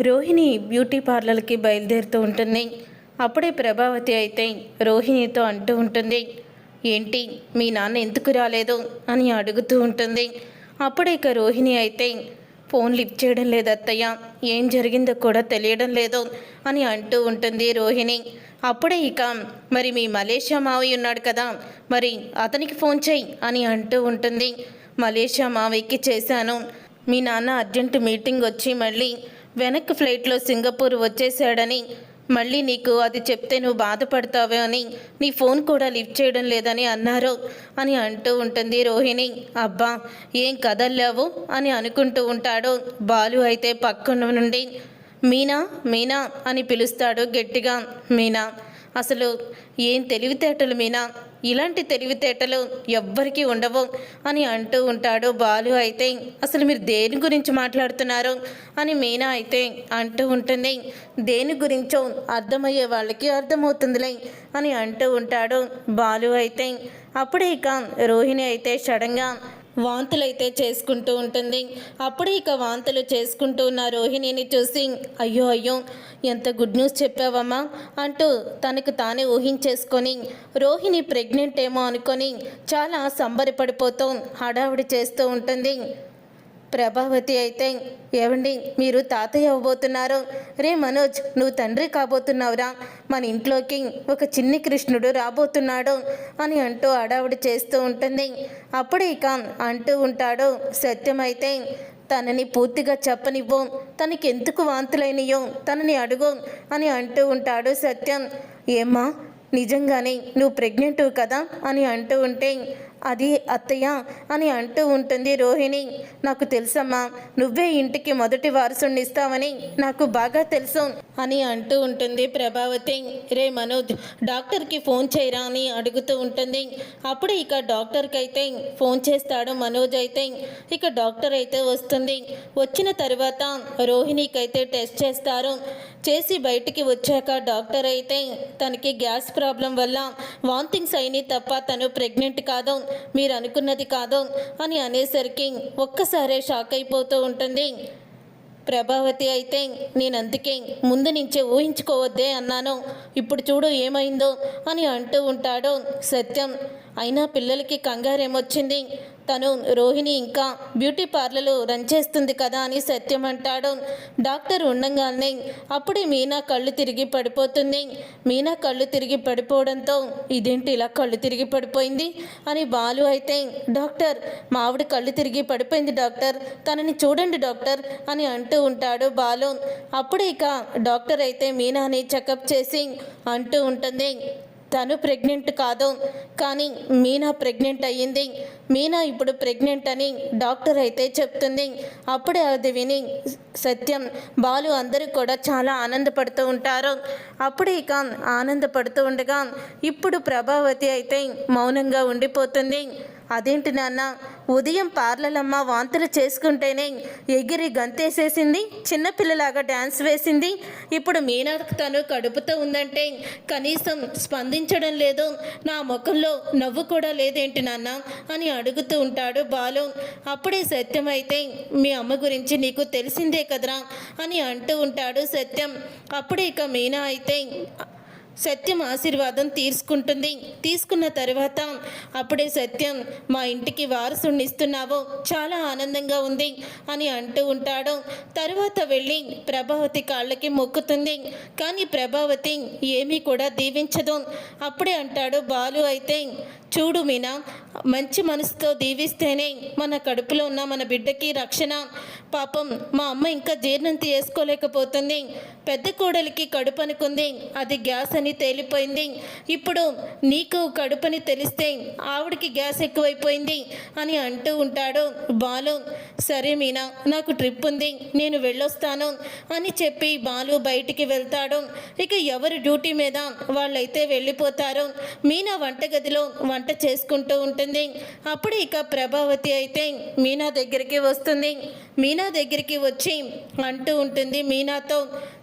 Rohini beauty పార్లర్కి బయలుదేరుతూ ఉంటుంది. అప్పుడే ప్రభావతి అయితే రోహిణితో అంటూ ఉంటుంది ఏంటి? మీ నాన్న ఎందుకు రాలేదు? అని అడుగుతూ ఉంటుంది. అప్పుడే ఇక రోహిణి అయితే ఫోన్ లిఫ్ట్ చేయడం లేదు అత్తయ్య. ఏం జరిగిందో కూడా తెలియడం లేదు అని అంటూ ఉంటుంది రోహిణి. అప్పుడే ఇక మరి మీ మలేషియా మావయ్య ఉన్నాడు కదా మరి అతనికి ఫోన్ చేయి అని అంటూ ఉంటుంది. మలేషియా మావయ్యకి చేశాను. మీ నాన్న అర్జెంట్ మీటింగ్ వచ్చి మళ్ళీ వెనక్కి ఫ్లైట్లో సింగపూర్ వచ్చేసాడని మళ్ళీ నీకు అది చెప్తే నువ్వు బాధపడతావే అని నీ ఫోన్ కూడా లిఫ్ట్ చేయడం లేదని అన్నారు అని అంటూ ఉంటుంది రోహిణి. అబ్బా ఏం కదల్లావు అని అనుకుంటూ ఉంటాడు బాలు అయితే పక్కన నుండి. మీనా మీనా అని పిలుస్తాడు గట్టిగా. మీనా అసలు ఏం తెలివితేటలు మీనా? ఇలాంటి తెలివితేటలు ఎవ్వరికీ ఉండవు అని అంటూ ఉంటాడు బాలు అయితే. అసలు మీరు దేని గురించి మాట్లాడుతున్నారు? అని మీనా అయితే అంటూ ఉంటుంది. దేని గురించో అర్థమయ్యే వాళ్ళకి అర్థమవుతుందిలే అని అంటూ ఉంటాడు బాలు అయితే. అప్పుడే ఇక రోహిణి అయితే సడన్గా వాంతులు అయితే చేసుకుంటూ ఉంటుంది. అప్పుడే ఇక వాంతులు చేసుకుంటూ ఉన్న రోహిణిని చూసి అయ్యో అయ్యో ఎంత గుడ్ న్యూస్ చెప్పావమ్మా అంటూ తనకు తానే ఊహించేసుకొని రోహిణి ప్రెగ్నెంట్ ఏమో అనుకొని చాలా సంబరపడిపోతూ హడావుడి చేస్తూ ఉంటుంది. ప్రభావతి అయితే ఏవండి మీరు తాతయ్య అవ్వబోతున్నారు. రే మనోజ్ నువ్వు తండ్రి కాబోతున్నావురా. మన ఇంట్లోకి ఒక చిన్ని కృష్ణుడు రాబోతున్నాడు అని అంటూ అడావుడి చేస్తూ ఉంటుంది. అప్పుడు ఇక అంటూ ఉంటాడు సత్యమైతే తనని పూర్తిగా చెప్పనివ్వు. తనకి ఎందుకు వాంతులైనయో తనని అడుగు అని అంటూ ఉంటాడు సత్యం. ఏమ్మా నిజంగానే నువ్వు ప్రెగ్నెంట్ కదా అని అంటూ ఉంటే అది అత్తయ్య అని అంటూ ఉంటుంది రోహిణి. నాకు తెలుసమ్మా నువ్వే ఇంటికి మొదటి వారసుని ఇస్తావని నాకు బాగా తెలుసు అని అంటూ ఉంటుంది ప్రభావతి. రే మనోజ్ డాక్టర్కి ఫోన్ చేయరా అని అడుగుతూ ఉంటుంది. అప్పుడు ఇక డాక్టర్కి అయితే ఫోన్ చేస్తాడు మనోజ్ అయితే. ఇక డాక్టర్ అయితే వస్తుంది. వచ్చిన తర్వాత రోహిణికి అయితే టెస్ట్ చేస్తారు. చేసి బయటికి వచ్చాక డాక్టర్ అయితే తనకి గ్యాస్ ప్రాబ్లం వల్ల వాంతింగ్స్ అయినాయి తప్ప తను ప్రెగ్నెంట్ కాదు. మీరు అనుకున్నది కాదు అని అనేసరికి ఒక్కసారే షాక్ అయిపోతూ ఉంటుంది. ప్రభావతి అయితే నేను అందుకే ముందు నుంచే ఊహించుకోవద్దే అన్నాను. ఇప్పుడు చూడు ఏమైందో అని అంటూ ఉంటాడు సత్యం. అయినా పిల్లలకి కంగారేమొచ్చింది. తను రోహిణి ఇంకా బ్యూటీ పార్లర్లు రన్ చేస్తుంది కదా అని సత్యం అంటాడు. డాక్టర్ ఉండంగానే అప్పుడే మీనా కళ్ళు తిరిగి పడిపోతుంది. మీనా కళ్ళు తిరిగి పడిపోవడంతో ఇదేంటి ఇలా కళ్ళు తిరిగి పడిపోయింది అని బాలు అయితే డాక్టర్ మా ఆవిడ కళ్ళు తిరిగి పడిపోయింది డాక్టర్ తనని చూడండి డాక్టర్ అని అంటూ ఉంటాడు బాలు. అప్పుడు ఇక డాక్టర్ అయితే మీనాని చెకప్ చేసి అంటూ ఉంటుంది. తను ప్రెగ్నెంట్ కాదు. కానీ మీనా ప్రెగ్నెంట్ అయ్యింది. మీనా ఇప్పుడు ప్రెగ్నెంట్ అని డాక్టర్ అయితే చెప్తుంది. అప్పుడే అది విని సత్యం బాలు అందరూ కూడా చాలా ఆనందపడుతూ ఉంటారు. అప్పుడే ఇక ఆనందపడుతూ ఉండగా ఇప్పుడు ప్రభావతి అయితే మౌనంగా ఉండిపోతుంది. అదేంటి నాన్న? ఉదయం పార్లలమ్మ వాంతులు చేసుకుంటేనే ఎగిరి గంతేసేసింది చిన్నపిల్లలాగా డ్యాన్స్ వేసింది. ఇప్పుడు మీనా తను కడుపుతో ఉందంటే కనీసం స్పందించడం లేదు. నా ముఖంలో నవ్వు కూడా లేదేంటి నాన్న? అని అడుగుతూ ఉంటాడు బాలు. అప్పుడే సత్యం అయితే మీ అమ్మ గురించి నీకు తెలిసిందే కదరా? అని అంటూ ఉంటాడు సత్యం. అప్పుడే ఇక మీనా అయితే సత్యం ఆశీర్వాదం తీసుకుంటుంది. తీసుకున్న తర్వాత అప్పుడే సత్యం మా ఇంటికి వారసుణ్ణిస్తున్నావో చాలా ఆనందంగా ఉంది అని అంటూ ఉంటాడు. తర్వాత వెళ్ళి ప్రభావతి కాళ్ళకి మొక్కుతుంది. కానీ ప్రభావతి ఏమీ కూడా దీవించదు. అప్పుడే అంటాడు బాలు అయితే చూడు మీనా మంచి మనసుతో దీవిస్తేనే మన కడుపులో ఉన్న మన బిడ్డకి రక్షణ. పాపం మా అమ్మ ఇంకా జీర్ణం చేసుకోలేకపోతుంది పెద్ద కోడలికి కడుపు అనుకుంది. అది గ్యాస్ అని తేలిపోయింది. ఇప్పుడు నీకు కడుపని తెలిస్తే ఆవిడకి గ్యాస్ ఎక్కువైపోయింది అని అంటూ ఉంటాడు బాలు. సరే మీనా నాకు ట్రిప్ ఉంది. నేను వెళ్ళొస్తాను అని చెప్పి బాలు బయటికి వెళ్తాడు. ఇక ఎవరు డ్యూటీ మీద వాళ్ళైతే వెళ్ళిపోతారు. మీనా వంటగదిలో వంట చేసుకుంటూ ఉంటుంది. అప్పుడు ఇక ప్రభావతి అయితే మీనా దగ్గరికి వస్తుంది. మీనా మీనా దగ్గరికి వచ్చి అంటూ ఉంటుంది మీనాతో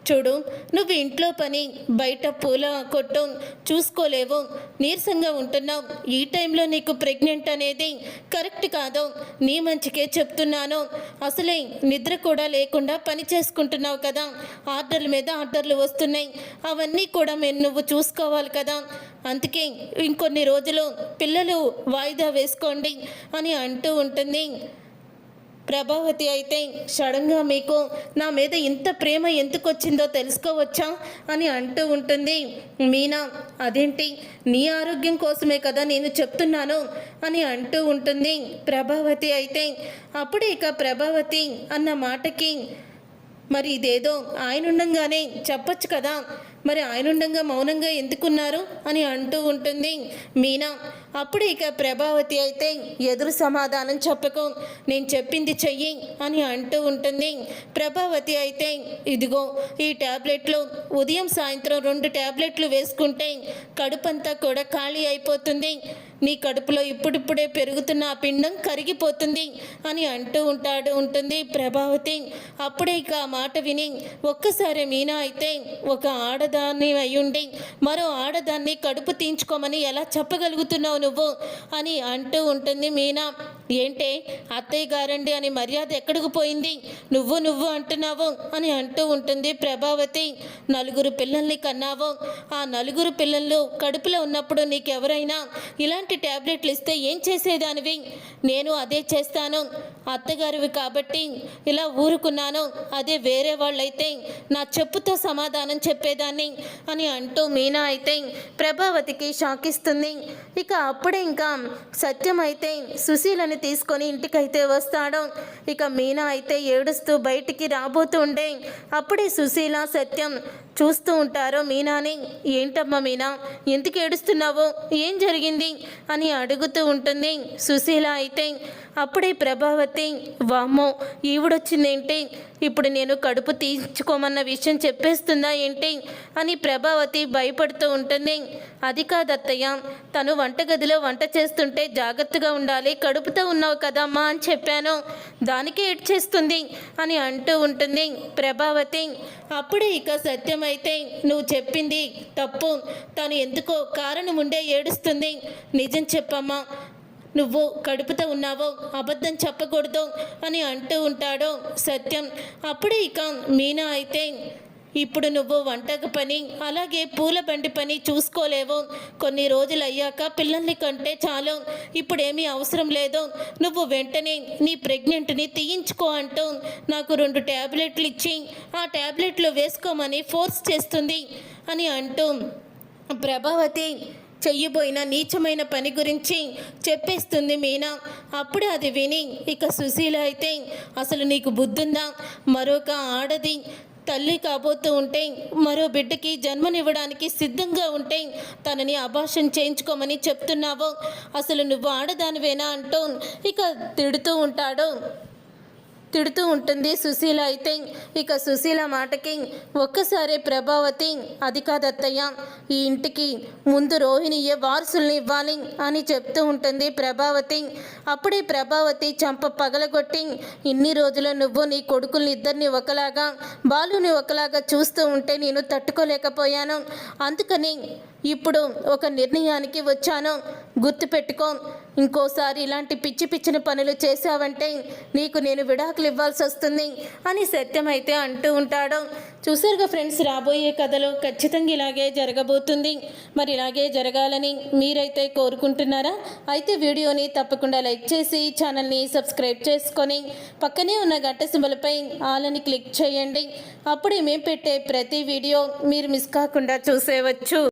చూడు నువ్వు ఇంట్లో పని బయట పూల కొట్టు చూసుకోలేవు నీరసంగా ఉంటున్నావు. ఈ టైంలో నీకు ప్రెగ్నెంట్ అనేది కరెక్ట్ కాదు. నీ మంచికే చెప్తున్నాను. అసలే నిద్ర కూడా లేకుండా పని చేసుకుంటున్నావు కదా. ఆర్డర్ల మీద ఆర్డర్లు వస్తున్నాయి. అవన్నీ కూడా మేము నువ్వు చూసుకోవాలి కదా. అందుకే ఇంకొన్ని రోజులు పిల్లలు వాయిదా వేసుకోండి అని అంటూ ఉంటుంది. ప్రభావతి అయితే సడన్గా మీకు నా మీద ఇంత ప్రేమ ఎందుకు వచ్చిందో తెలుసుకోవచ్చా అని అంటూ ఉంటుంది. మీనా అదేంటి? నీ ఆరోగ్యం కోసమే కదా నేను చెప్తున్నాను అని అంటూ ఉంటుంది. ప్రభావతి అయితే అప్పుడు ఇక ప్రభావతి అన్న మాటకి మరి ఇదేదో ఆయన ఉండంగానే చెప్పొచ్చు కదా. మరి ఆయన ఉండంగా మౌనంగా ఎందుకున్నారు? అని అంటూ ఉంటుంది. మీనా అప్పుడు ఇక ప్రభావతి అయితే ఎదురు సమాధానం చెప్పకు నేను చెప్పింది చెయ్యి అని అంటూ ఉంటుంది. ప్రభావతి అయితే ఇదిగో ఈ ట్యాబ్లెట్లు ఉదయం సాయంత్రం రెండు ట్యాబ్లెట్లు వేసుకుంటే కడుపంతా కూడా ఖాళీ అయిపోతుంది. నీ కడుపులో ఇప్పుడిప్పుడే పెరుగుతున్న ఆ పిండం కరిగిపోతుంది అని అంటూ ఉంటాడు ఉంటుంది ప్రభావతి. అప్పుడే ఇక ఆ మాట విని ఒక్కసారి మీనా అయితే ఒక ఆడదాన్ని అయ్యుండి మరో ఆడదాన్ని కడుపు తీయించుకోమని ఎలా చెప్పగలుగుతున్నావు నువ్వు అని అంటూ ఉంటుంది మీనా. ఏంటే? అత్తయ్య గారండి అని మర్యాద ఎక్కడికి పోయింది? నువ్వు నువ్వు అంటున్నావు అని అంటూ ఉంటుంది ప్రభావతి. నలుగురు పిల్లల్ని కన్నావు. ఆ నలుగురు పిల్లలు కడుపులో ఉన్నప్పుడు నీకెవరైనా ఇలాంటి ట్యాబ్లెట్లు ఇస్తే ఏం చేసేదానివి? నేను అదే చేస్తాను. అత్తగారివి కాబట్టి ఇలా ఊరుకున్నాను. అదే వేరే వాళ్ళైతే నా చెప్పుతో సమాధానం చెప్పేదాన్ని అని అంటూ మీనా అయితే ప్రభావతికి షాక్ ఇస్తుంది. ఇక అప్పుడే ఇంకా సత్యం అయితే సుశీలని తీసుకొని ఇంటికైతే వస్తాడు. ఇక మీనా అయితే ఏడుస్తూ బయటికి రాబోతుండే. అప్పుడే సుశీల సత్యం చూస్తూ ఉంటారు. మీనాని ఏంటమ్మా మీనా ఎందుకు ఏడుస్తున్నావు? ఏం జరిగింది? అని అడుగుతూ ఉంటుంది సుశీల అయితే. అప్పుడే ప్రభావతి వామ్మో ఈవిడొచ్చిందేంటి? ఇప్పుడు నేను కడుపు తీర్చుకోమన్న విషయం చెప్పేస్తుందా ఏంటి అని ప్రభావతి భయపడుతూ ఉంటుంది. అది కాదత్తయ్య తను వంటగదిలో వంట చేస్తుంటే జాగ్రత్తగా ఉండాలి కడుపుతో ఉన్నావు కదమ్మా అని చెప్పాను. దానికే ఏడ్చేస్తుంది అని అంటూ ఉంటుంది ప్రభావతి. అప్పుడే ఇక సత్యమైతే నువ్వు చెప్పింది తప్పు. తను ఎందుకో కారణం ఉండే ఏడుస్తుంది. నిజం చెప్పమ్మా నువ్వు కడుపుతో ఉన్నావో అబద్ధం చెప్పకూడదు అని అంటూ ఉంటాడో సత్యం. అప్పుడే ఇక మీనా అయితే ఇప్పుడు నువ్వు వంటకు పని అలాగే పూల బండి పని చూసుకోలేవు. కొన్ని రోజులు అయ్యాక పిల్లల్ని కంటే చాలు. ఇప్పుడేమీ అవసరం లేదు. నువ్వు వెంటనే నీ ప్రెగ్నెంట్ని తీయించుకో అంటూ నాకు రెండు ట్యాబ్లెట్లు ఇచ్చి ఆ ట్యాబ్లెట్లు వేసుకోమని ఫోర్స్ చేస్తుంది అని అంటూ ప్రభావతి చెయ్యబోయిన నీచమైన పని గురించి చెప్పేస్తుంది మీనా. అప్పుడు అది విని ఇక సుశీల అయితే అసలు నీకు బుద్ధుందా? మరొక ఆడది తల్లి కాబోతూ ఉంటే మరో బిడ్డకి జన్మనివ్వడానికి సిద్ధంగా ఉంటే తనని అభాషణ చేయించుకోమని చెప్తున్నావు. అసలు నువ్వు ఆడదానివేనా? అంటూ ఇక తిడుతూ ఉంటాడు. తిడుతూ ఉంటుంది. సుశీల అయితే ఇక సుశీల మాటకి ఒక్కసారి ప్రభావతి అది కాదత్తయ్య ఈ ఇంటికి ముందు రోహిణియే వారసుల్ని ఇవ్వాలి అని చెప్తూ ఉంటుంది ప్రభావతి. అప్పుడే ప్రభావతి చంప పగలగొట్టి ఇన్ని రోజులు నువ్వు నీ కొడుకుల్ని ఇద్దరిని ఒకలాగా బాలుని ఒకలాగా చూస్తూ ఉంటే నేను తట్టుకోలేకపోయాను. అందుకని ఇప్పుడు ఒక నిర్ణయానికి వచ్చాను. గుర్తుపెట్టుకో. ఇంకోసారి ఇలాంటి పిచ్చి పిచ్చిన పనులు చేశావంటే నీకు నేను విడాకులు ఇవ్వాల్సి వస్తుంది అని సత్యం అయితే అంటూ ఉంటాడు. చూసారుగా ఫ్రెండ్స్ రాబోయే కథలో ఖచ్చితంగా ఇలాగే జరగబోతుంది. మరి ఇలాగే జరగాలని మీరైతే కోరుకుంటున్నారా? అయితే వీడియోని తప్పకుండా లైక్ చేసి ఛానల్ని సబ్స్క్రైబ్ చేసుకొని పక్కనే ఉన్న గంట సింబలపై ఆలని క్లిక్ చేయండి. అప్పుడే మేము పెట్టే ప్రతి వీడియో మీరు మిస్ కాకుండా చూసేవచ్చు.